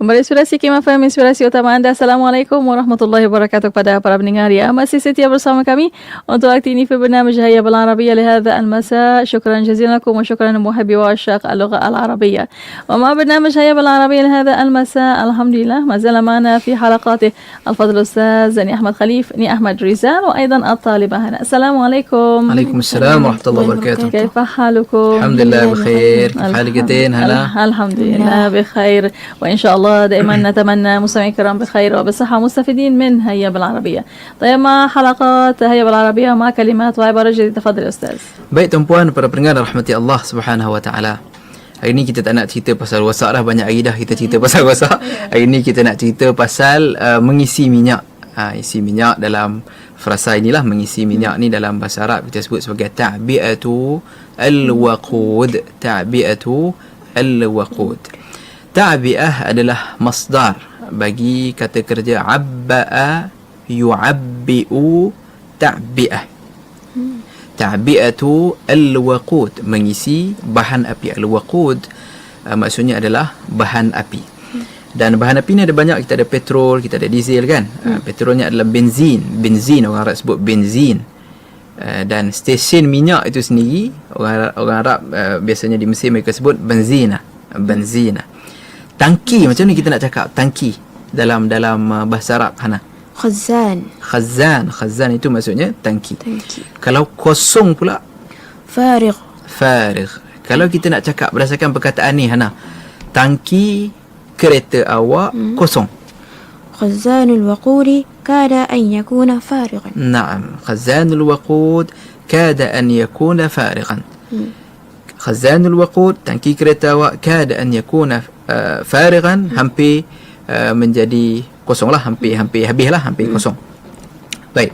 Kembali inspirasi Kim FM, inspirasi utama anda. Assalamualaikum warahmatullahi wabarakatuh kepada para pendengar. Yang masih setia bersama kami untuk akti ini في برنامج هيا بالعربية لهذا المساء شكرا جزيلا لكم وشكرا لمحبي وعشاق اللغة العربية ومع برنامج هيا بالعربية لهذا المساء الحمد لله ما زال معنا في حلقاته الفضل الأستاذ ني أحمد خليف ني أحمد ريزان وأيضا الطالبة هنا السلام عليكم عليكم السلام ورحمة الله وبركاته كيف حالكم؟ الحمد لله بخير كيف حالك هلا الحمد لله بخير وإن شاء الله دائما نتمنى مستمعين الكرام بخير وبصحة مستفيدين من هيا بالعربية طيب مع حلقات هيا بالعربية مع كلمات وعبارات جديدة تفضل يا أستاذ Baik tuan-puan para pendengar rahmati Allah Subhanahu wa taala. Hari ni kita tak nak cerita pasal wasak dah banyak hari dah kita cerita pasal wasak. Hari ni kita nak cerita pasal uh, mengisi minyak. Ha, isi minyak dalam frasa inilah mengisi minyak ni dalam bahasa Arab kita sebut sebagai ta'biatu al-waqud. Ta'biatu al-waqud. Ta'biah adalah masdar bagi kata kerja abba'a yu'abbi'u ta'biah. ta'biatu al-waqud mengisi bahan api. Al-waqud uh, maksudnya adalah bahan api. Dan bahan api ni ada banyak. Kita ada petrol kita ada diesel kan? Uh, petrolnya adalah benzin. Benzin orang Arab sebut benzin. Uh, dan stesen minyak itu sendiri orang orang Arab uh, biasanya di Mesir mereka sebut benzina. Benzina tangki macam ni kita nak cakap? Tangki. Dalam dalam uh, bahasa Arab Hana. Khazan. Khazan. Khazan itu maksudnya tangki. Tangki. Kalau kosong pula? Farigh. Farigh. Kalau kita nak cakap berdasarkan perkataan ni Hana tangki kereta awak hmm. kosong. Khazan alwaqud kada an yakuna farighan. Na'am. Khazan waqud kada an yakuna farighan. Hmm. Khazanul waqud tangki kereta awak kada an yakuna uh, farighan hampir uh, menjadi kosong lah hampir hampir habis lah hampir kosong. Baik.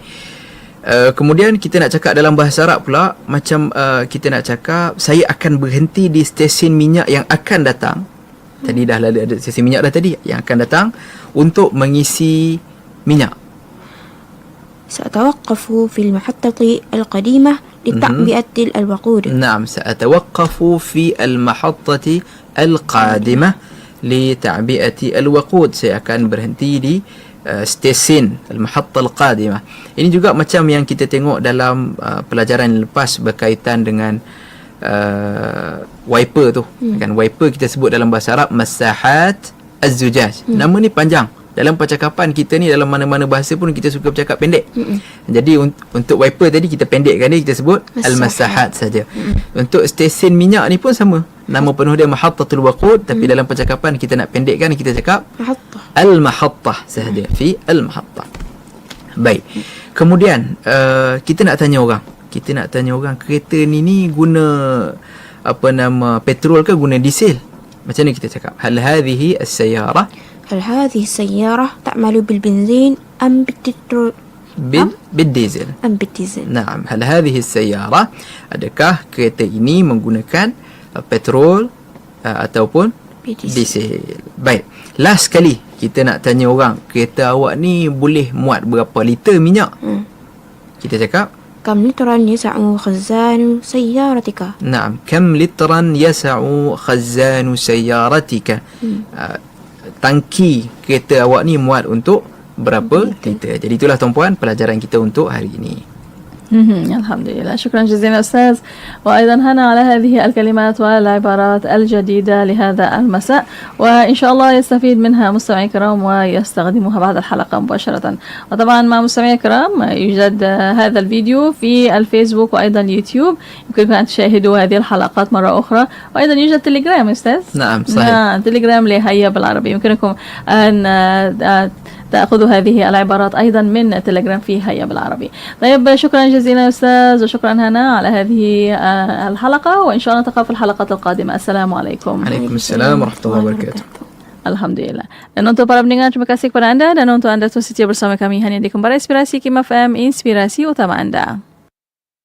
Uh, kemudian kita nak cakap dalam bahasa Arab pula macam uh, kita nak cakap saya akan berhenti di stesen minyak yang akan datang. Tadi dah ada, ada stesen minyak dah tadi yang akan datang untuk mengisi minyak. سأتوقف في المحطة القديمة لتعبئة الوقود نعم سأتوقف في المحطة القادمة لتعبئة الوقود saya akan berhenti di uh, stesen المحطة القادمة ini juga macam yang kita tengok dalam uh, pelajaran yang lepas berkaitan dengan uh, wiper tu hmm. kan wiper kita sebut dalam bahasa Arab masahat az-zujaj hmm. nama ni panjang dalam percakapan kita ni dalam mana-mana bahasa pun kita suka bercakap pendek. Mm-mm. Jadi un- untuk wiper tadi kita pendekkan dia kita sebut al-masahat saja. Untuk stesen minyak ni pun sama. Nama penuh dia mahattatul waqud tapi mm. dalam percakapan kita nak pendekkan kita cakap mahattah. Al-mahattah saja fi al-mahattah. Baik. Kemudian uh, kita nak tanya orang. Kita nak tanya orang kereta ni ni guna apa nama petrol ke guna diesel? Macam mana kita cakap? Hal hadhihi as-sayyarah هل هذه السيارة تعمل بالبنزين أم بالبترول bil بالديزل. أم بالديزل Naam, hal hadhihi sayyara adakah kereta ini menggunakan uh, petrol uh, ataupun Diesel. diesel. Baik. Last sekali kita nak tanya orang, kereta awak ni boleh muat berapa liter minyak? Hmm. Kita cakap, كم لترا يسع خزان سيارتك "Naam, kam litran yas'u khazanu sayyaratika?" Tangki kereta awak ni muat untuk berapa liter. Jadi itulah tuan-puan pelajaran kita untuk hari ini. الحمد لله. شكرا جزيلا أستاذ. وأيضا هنا على هذه الكلمات والعبارات الجديدة لهذا المساء. وإن شاء الله يستفيد منها مستمعي الكرام ويستخدموها بعد الحلقة مباشرة. وطبعا مع مستمعي الكرام يوجد هذا الفيديو في الفيسبوك وأيضا يوتيوب يمكنكم أن تشاهدوا هذه الحلقات مرة أخرى. وأيضا يوجد تليجرام أستاذ. نعم، صحيح. نعم تليجرام لهيا بالعربي يمكنكم أن تأخذ هذه العبارات أيضا من تليجرام في هيا بالعربي. طيب شكرا جزيلا أستاذ وشكرا هنا على هذه آه، الحلقة وإن شاء الله نتقابل في الحلقات القادمة. السلام عليكم. وعليكم السلام ورحمة الله وبركاته. Alhamdulillah. Dan untuk para pendengar, terima kasih kepada anda dan untuk anda tuan setia bersama kami hanya di Kembara Inspirasi Kim FM, inspirasi utama anda.